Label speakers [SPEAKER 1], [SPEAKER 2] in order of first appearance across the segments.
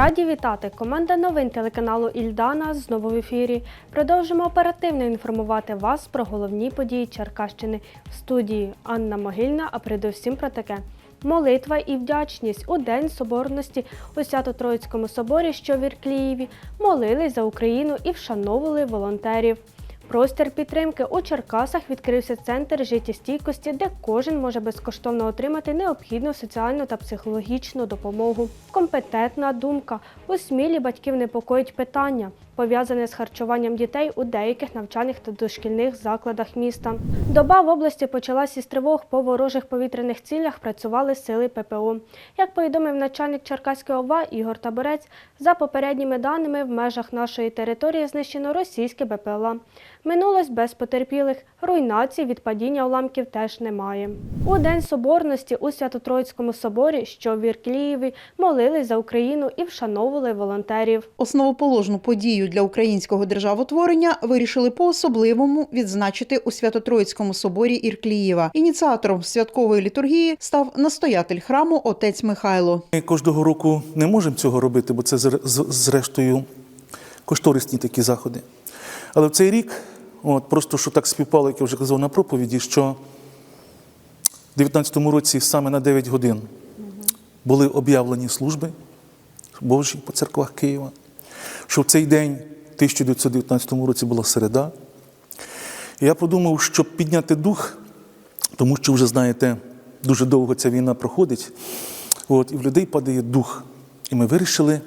[SPEAKER 1] Раді вітати! Команда новин телеканалу Ільдана знову в ефірі. Продовжимо оперативно інформувати вас про головні події Черкащини в студії Анна Могильна, а передусім про таке. Молитва і вдячність у День Соборності у Свято-Троїцькому соборі, що в Ірклієві, молились за Україну і вшановували волонтерів. Простір підтримки у Черкасах відкрився центр життєстійкості, де кожен може безкоштовно отримати необхідну соціальну та психологічну допомогу. Компетентна думка. У смілі батьків непокоїть питання, пов'язане з харчуванням дітей у деяких навчальних та дошкільних закладах міста. Доба в області почалась із тривог по ворожих повітряних цілях. Працювали сили ППО. Як повідомив начальник Черкаської ОВА Ігор Таборець, за попередніми даними в межах нашої території знищено російське БПЛА. Минулось без потерпілих. Руйнацій від падіння уламків теж немає. У День Соборності у Свято-Троїцькому соборі, що в Ірклієві, молились за Україну і вшановували волонтерів.
[SPEAKER 2] Основоположну подію для українського державотворення вирішили по-особливому відзначити у Свято-Троїцькому соборі Ірклієва. Ініціатором святкової літургії став настоятель храму отець Михайло.
[SPEAKER 3] Ми кожного року не можемо цього робити, бо це зре- зрештою кошторисні такі заходи. Але в цей рік, от, просто що так співпало, як я вже казав на проповіді, що в 19-му році саме на 9 годин були об'явлені служби Божі по церквах Києва, що в цей день, в 1919 році, була середа. Я подумав, щоб підняти дух, тому що вже знаєте, дуже довго ця війна проходить, от, і в людей падає дух. І ми вирішили,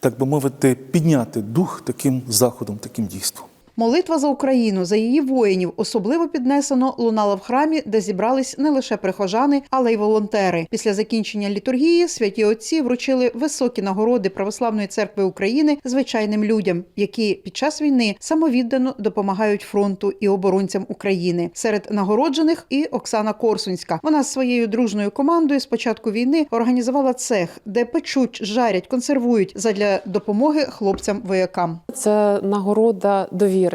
[SPEAKER 3] так би мовити, підняти дух таким заходом, таким дійством.
[SPEAKER 2] Молитва за Україну, за її воїнів особливо піднесено лунала в храмі, де зібрались не лише прихожани, але й волонтери. Після закінчення літургії святі отці вручили високі нагороди Православної церкви України звичайним людям, які під час війни самовіддано допомагають фронту і оборонцям України. Серед нагороджених і Оксана Корсунська. Вона з своєю дружною командою з початку війни організувала цех, де печуть, жарять, консервують задля допомоги хлопцям воякам.
[SPEAKER 4] Це нагорода довіри,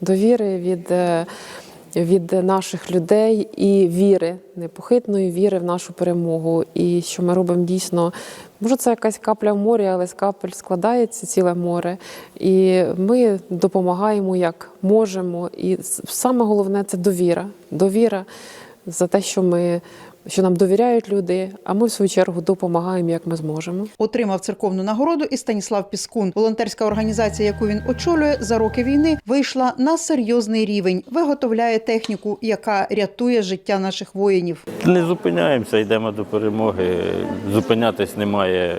[SPEAKER 4] довіри від, е, від наших людей і віри, непохитної віри в нашу перемогу. І що ми робимо дійсно, може, це якась капля в морі, але з капель складається ціле море. І ми допомагаємо як можемо. І саме головне це довіра. Довіра за те, що ми. Що нам довіряють люди, а ми в свою чергу допомагаємо, як ми зможемо.
[SPEAKER 2] Отримав церковну нагороду і Станіслав Піскун. Волонтерська організація, яку він очолює за роки війни, вийшла на серйозний рівень, виготовляє техніку, яка рятує життя наших воїнів.
[SPEAKER 5] Не зупиняємося, йдемо до перемоги. Зупинятись немає,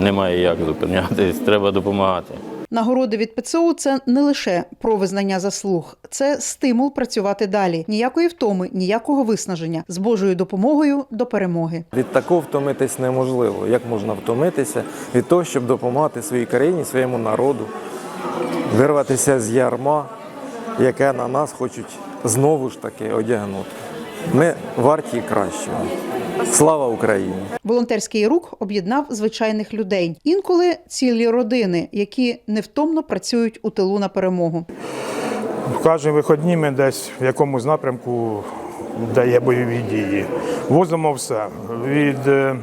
[SPEAKER 5] немає як зупинятись, треба допомагати.
[SPEAKER 2] Нагороди від ПЦУ це не лише про визнання заслуг, це стимул працювати далі. Ніякої втоми, ніякого виснаження з Божою допомогою до перемоги.
[SPEAKER 6] Від такого втомитись неможливо. Як можна втомитися від того, щоб допомагати своїй країні, своєму народу, вирватися з ярма, яке на нас хочуть знову ж таки одягнути. Ми варті кращого. Слава Україні!
[SPEAKER 2] Волонтерський рух об'єднав звичайних людей, інколи цілі родини, які невтомно працюють у тилу на перемогу.
[SPEAKER 7] Кожні вихідні ми десь в якомусь напрямку, де є бойові дії. Возимо все від, е,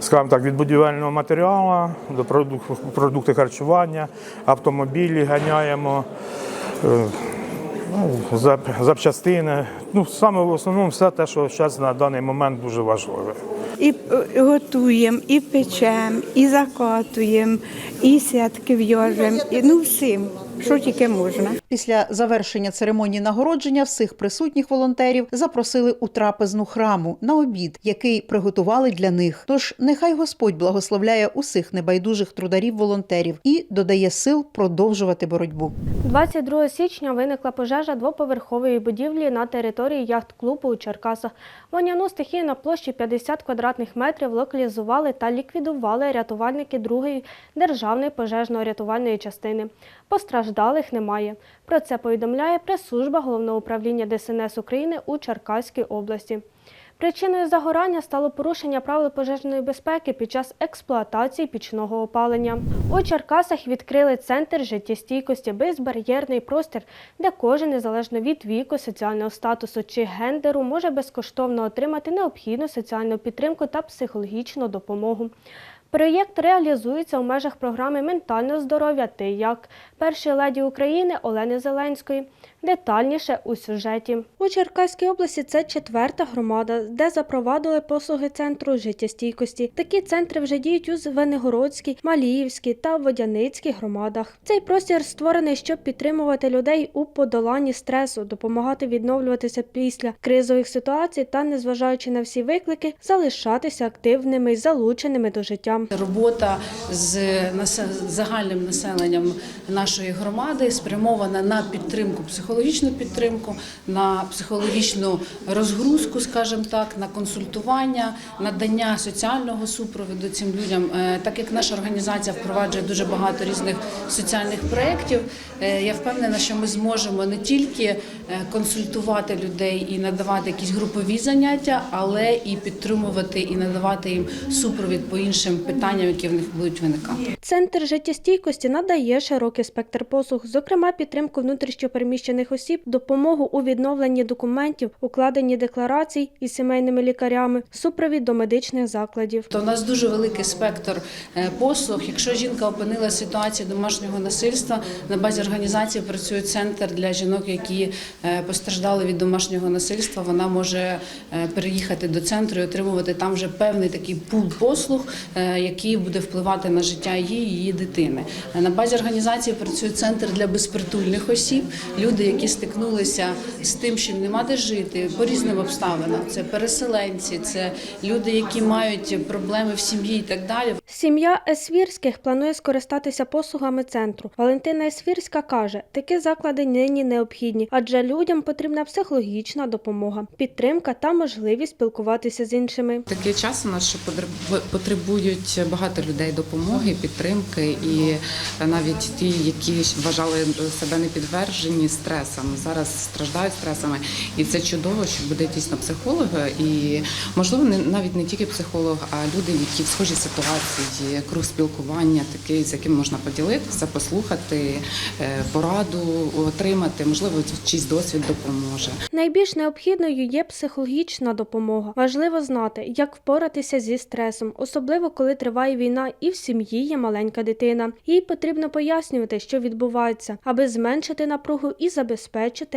[SPEAKER 7] скажімо так, від будівельного матеріалу до продук- продукти харчування, автомобілі ганяємо, е, ну, зап- запчастини. Ну, саме в основному все те, що зараз на даний момент дуже важливе.
[SPEAKER 8] І е, готуємо, і печемо, і закатуємо, і сітки в'яжемо, і ну всім, що тільки можна.
[SPEAKER 2] Після завершення церемонії нагородження всіх присутніх волонтерів запросили у трапезну храму на обід, який приготували для них. Тож нехай Господь благословляє усіх небайдужих трударів волонтерів і додає сил продовжувати боротьбу.
[SPEAKER 1] 22 січня виникла пожежа двоповерхової будівлі на території яхт-клубу у Черкасах. Вогняну стихію на площі 50 квадратних метрів локалізували та ліквідували рятувальники другої державної пожежно-рятувальної частини. Постраждалих немає. Про це повідомляє прес-служба Головного управління ДСНС України у Черкаській області. Причиною загорання стало порушення правил пожежної безпеки під час експлуатації пічного опалення. У Черкасах відкрили центр життєстійкості, безбар'єрний простір, де кожен, незалежно від віку, соціального статусу чи гендеру, може безкоштовно отримати необхідну соціальну підтримку та психологічну допомогу. Проєкт реалізується у межах програми Ментальне здоров'я Ти як першої леді України Олени Зеленської. Детальніше у сюжеті. У Черкаській області це четверта громада, де запровадили послуги центру життєстійкості. Такі центри вже діють у Звенигородській, Маліївській та Водяницькій громадах. Цей простір створений, щоб підтримувати людей у подоланні стресу, допомагати відновлюватися після кризових ситуацій та, незважаючи на всі виклики, залишатися активними і залученими до життя.
[SPEAKER 9] Робота з загальним населенням нашої громади спрямована на підтримку, психологічну підтримку, на психологічну розгрузку, скажімо так, на консультування, надання соціального супроводу цим людям. Е, Так як наша організація впроваджує дуже багато різних соціальних проєктів, е, я впевнена, що ми зможемо не тільки е, консультувати людей і надавати якісь групові заняття, але і підтримувати і надавати їм супровід по іншим питанням, які в них будуть виникати.
[SPEAKER 1] Центр життєстійкості надає широкий спектр послуг, зокрема підтримку внутрішньопереміщених осіб, допомогу у відновленні документів, укладенні декларацій із сімейними лікарями, супровід до медичних закладів.
[SPEAKER 9] То у нас дуже великий спектр е, послуг. Якщо жінка опинилася в ситуації домашнього насильства, на базі організації працює центр для жінок, які е, постраждали від домашнього насильства. Вона може е, переїхати до центру і отримувати там вже певний такий пул послуг, який буде впливати на життя її і її дитини. На базі організації працює центр для безпритульних осіб, люди, які стикнулися з тим, що нема де жити по різним обставинам. Це переселенці, це люди, які мають проблеми в сім'ї і так далі.
[SPEAKER 1] Сім'я Есвірських планує скористатися послугами центру. Валентина Есвірська каже, такі заклади нині необхідні, адже людям потрібна психологічна допомога, підтримка та можливість спілкуватися з іншими.
[SPEAKER 10] Такий час у нас, що потребу- потребують багато людей допомоги, підтримки, і навіть ті, які вважали себе не підтверджені стресом, зараз страждають стресами. І це чудово, що буде дійсно психолог, і можливо не навіть не тільки психолог, а люди, які в схожій ситуації, круг спілкування, такий, з яким можна поділитися, послухати, е, пораду отримати, можливо, чийсь досвід допоможе.
[SPEAKER 1] Найбільш необхідною є психологічна допомога. Важливо знати, як впоратися зі стресом, особливо коли триває війна і в сім'ї є маленька дитина. Їй потрібно пояснювати, що відбувається, аби зменшити напругу і забезпечити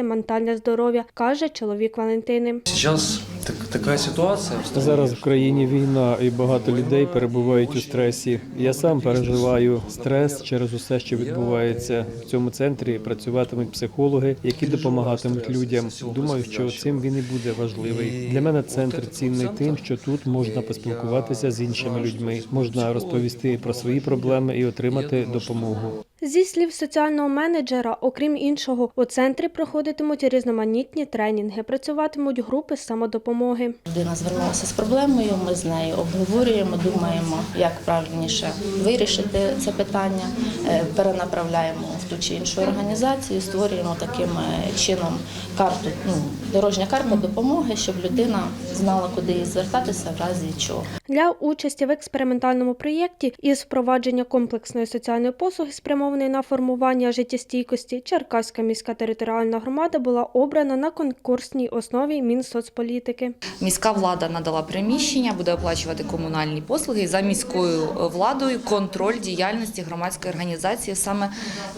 [SPEAKER 1] ментальне здоров'я, каже чоловік Валентини.
[SPEAKER 11] Сейчас так, такая ситуация.
[SPEAKER 12] Зараз в країні війна і багато людей перебувають у стресі. Я сам переживаю стрес через усе, що відбувається в цьому центрі. Працюватимуть психологи, які допомагатимуть людям. Думаю, що цим він і буде важливий. Для мене центр цінний тим, що тут можна поспілкуватися з іншими людьми, можна розповісти про свої проблеми і отримати допомогу.
[SPEAKER 1] Зі слів соціального менеджера, окрім іншого, у центрі проходитимуть різноманітні тренінги, працюватимуть групи самодопомоги.
[SPEAKER 13] Людина звернулася з проблемою. Ми з нею обговорюємо, думаємо, як правильніше вирішити це питання, е, перенаправляємо в ту чи іншу організацію, створюємо таким е, чином карту, ну дорожня карта допомоги, щоб людина знала, куди їй звертатися в разі чого.
[SPEAKER 1] Для участі в експериментальному проєкті із впровадження комплексної соціальної послуги, спрямованої на формування життєстійкості, Черкаська міська територіальна громада була обрана на конкурсній основі Мінсоцполітики.
[SPEAKER 14] Міська влада надала приміщення, буде оплачувати комунальні послуги за міською владою контроль діяльності громадської організації саме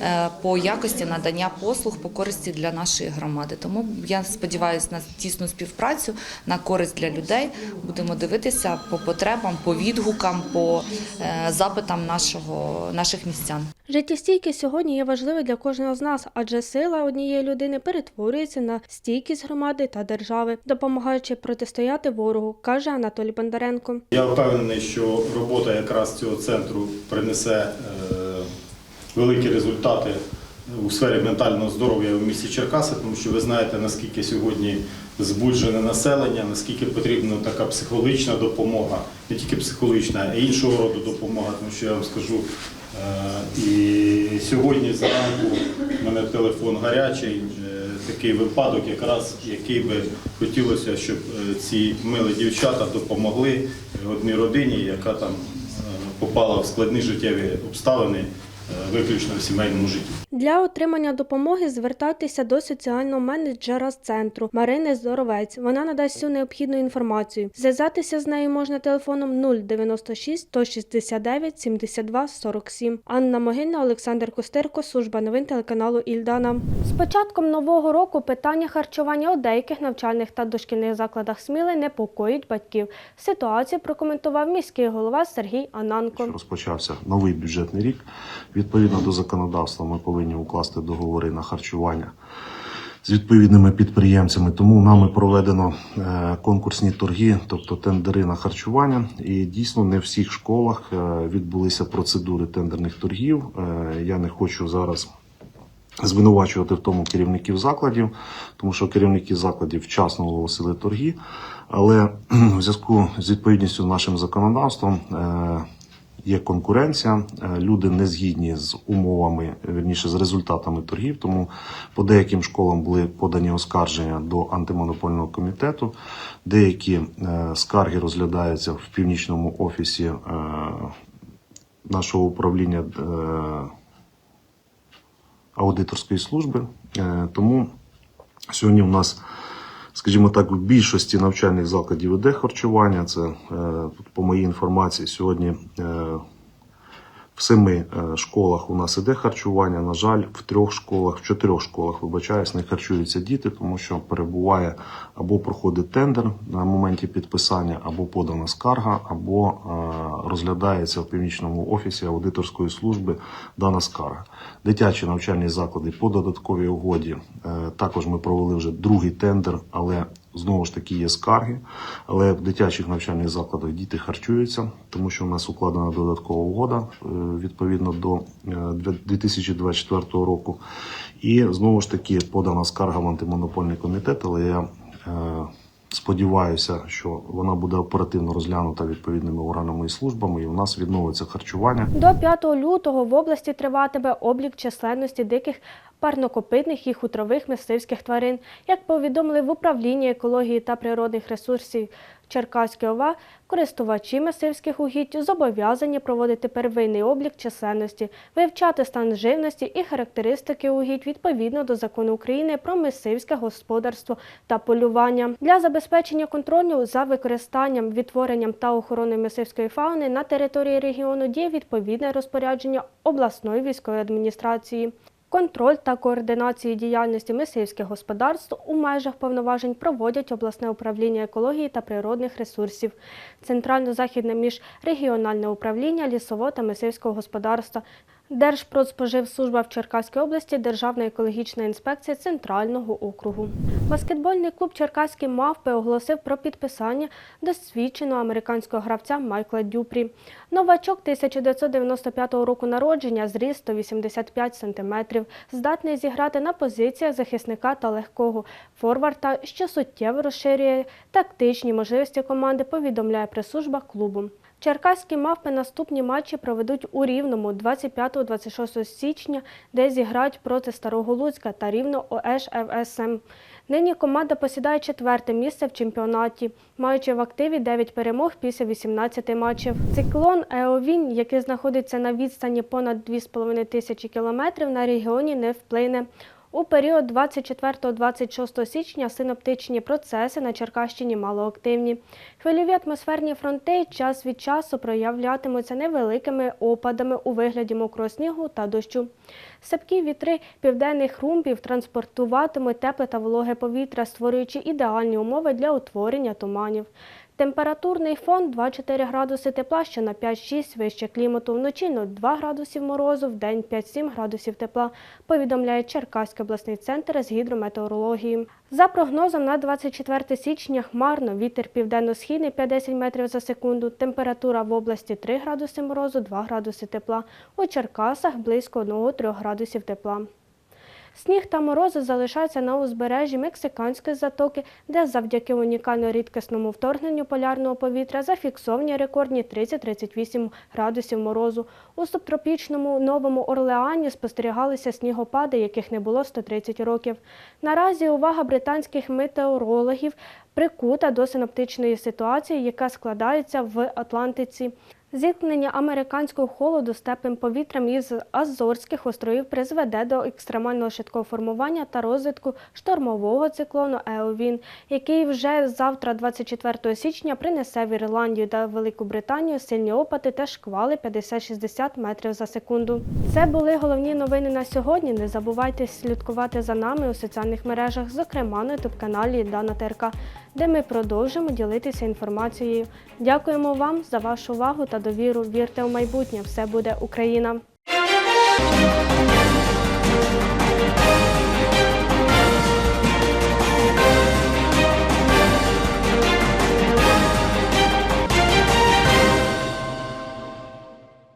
[SPEAKER 14] е, по якості надання послуг по користі для нашої громади. Тому я сподіваюся на тісну співпрацю на користь для людей. Будемо дивитися по потребам, по відгукам, по е, запитам нашого наших містян.
[SPEAKER 1] Життєстійкість сьогодні є важливою для кожного з нас, адже сила однієї людини перетворюється на стійкість громади та держави, допомагаючи протистояти ворогу, каже Анатолій Бондаренко.
[SPEAKER 15] Я впевнений, що робота якраз цього центру принесе е, великі результати у сфері ментального здоров'я в місті Черкаси, тому що ви знаєте, наскільки сьогодні збуджене населення, наскільки потрібна така психологічна допомога, не тільки психологічна, а й іншого роду допомога. Тому що я вам скажу, і сьогодні зранку в мене телефон гарячий. е, Такий випадок, якраз який би хотілося, щоб е, ці милі дівчата допомогли одній родині, яка там е, попала в складні життєві обставини виключно в сімейному житті.
[SPEAKER 1] Для отримання допомоги звертайтеся до соціального менеджера з центру Марини Здоровець. Вона надасть всю необхідну інформацію. Зв'язатися з нею можна телефоном 096 169 72 47. Анна Могильна, Олександр Костирко, служба новин телеканалу Ільдана. З початком нового року питання харчування у деяких навчальних та дошкільних закладах Сміли непокоїть батьків. Ситуацію прокоментував міський голова Сергій Ананко.
[SPEAKER 16] Розпочався новий бюджетний рік. Відповідно до законодавства, ми повинні укласти договори на харчування з відповідними підприємцями. Тому нами проведено е, конкурсні торги, тобто тендери на харчування. І дійсно не в всіх школах е, відбулися процедури тендерних торгів. Е, Я не хочу зараз. Звинувачувати в тому керівників закладів, тому що керівники закладів вчасно оголосили торги, але в зв'язку з відповідністю нашим законодавством є конкуренція. е, Люди не згідні з умовами, вірніше з результатами торгів. Тому по деяким школам були подані оскарження до антимонопольного комітету. Деякі е, скарги розглядаються в північному офісі е, нашого управління. аудиторської служби. Тому сьогодні у нас, скажімо так, в більшості навчальних закладів іде харчування. Це е, по моїй інформації сьогодні. В семи е, школах у нас іде харчування. На жаль, в трьох школах, в чотирьох школах, вибачаюсь, не харчуються діти, тому що перебуває або проходить тендер на моменті підписання, або подана скарга, або е, розглядається в північному офісі аудиторської служби дана скарга. Дитячі навчальні заклади по додатковій угоді. е, Також ми провели вже другий тендер, але знову ж таки є скарги. Але в дитячих навчальних закладах діти харчуються, тому що у нас укладена додаткова угода е, відповідно до е, 2024 року. І знову ж таки подана скарга в антимонопольний комітет, але я е, сподіваюся, що вона буде оперативно розглянута відповідними органами і службами, і у нас відновиться харчування.
[SPEAKER 1] До 5 лютого в області триватиме облік численності диких парнокопитних і хутрових мисливських тварин. Як повідомили в управлінні екології та природних ресурсів Черкаської ОВА, користувачі мисливських угідь зобов'язані проводити первинний облік численності, вивчати стан живності і характеристики угідь відповідно до закону України про мисливське господарство та полювання для забезпечення контролю за використанням, відтворенням та охороною мисливської фауни на території регіону діє відповідне розпорядження обласної військової адміністрації. Контроль та координацію діяльності мисливських господарств у межах повноважень проводять обласне управління екології та природних ресурсів, центрально-західне міжрегіональне управління лісового та мисливського господарства, Держпродспоживслужба в Черкаській області, Державна екологічна інспекція Центрального округу. Баскетбольний клуб Черкаські мавпи оголосив про підписання досвідченого американського гравця Майкла Дюпрі. Новачок 1995 року народження, зріст 185 см, здатний зіграти на позиціях захисника та легкого форварда, що суттєво розширює тактичні можливості команди, повідомляє прес-служба клубу. Черкаські мавпи наступні матчі проведуть у Рівному 25-26 січня, де зіграють проти Старого Луцька та Рівно ОЕШ ФСМ. Нині команда посідає четверте місце в чемпіонаті, маючи в активі 9 перемог після 18 матчів. Циклон Еовінь, який знаходиться на відстані понад 2,5 тисячі кілометрів, на регіоні не вплине. У період 24-26 січня синоптичні процеси на Черкащині малоактивні. Хвильові атмосферні фронти час від часу проявлятимуться невеликими опадами у вигляді мокрого снігу та дощу. Сапкі вітри південних румбів транспортуватимуть тепле та вологе повітря, створюючи ідеальні умови для утворення туманів. Температурний фон 2-4 градуси тепла, що на 5-6 вище клімату, вночі 0,2 градусів морозу, в день 5-7 градусів тепла, повідомляє Черкаський обласний центр з гідрометеорології. За прогнозом на 24 січня хмарно, вітер південно-східний 5-10 метрів за секунду, температура в області 3 градуси морозу, 2 градуси тепла, у Черкасах близько 1-3 градусів тепла. Сніг та морози залишаються на узбережжі Мексиканської затоки, де завдяки унікально рідкісному вторгненню полярного повітря зафіксовані рекордні 30-38 градусів морозу. У субтропічному Новому Орлеані спостерігалися снігопади, яких не було 130 років. Наразі увага британських метеорологів прикута до синоптичної ситуації, яка складається в Атлантиці. Зіткнення американського холоду з теплим повітрям із Азорських островів призведе до екстремального швидкого формування та розвитку штормового циклону Еовін, який вже завтра, 24 січня, принесе в Ірландію та Велику Британію сильні опади та шквали 50-60 метрів за секунду. Це були головні новини на сьогодні. Не забувайте слідкувати за нами у соціальних мережах, зокрема на ютуб-каналі Дана ТРК, де ми продовжимо ділитися інформацією. Дякуємо вам за вашу увагу та довіру. Вірте у майбутнє. Все буде Україна!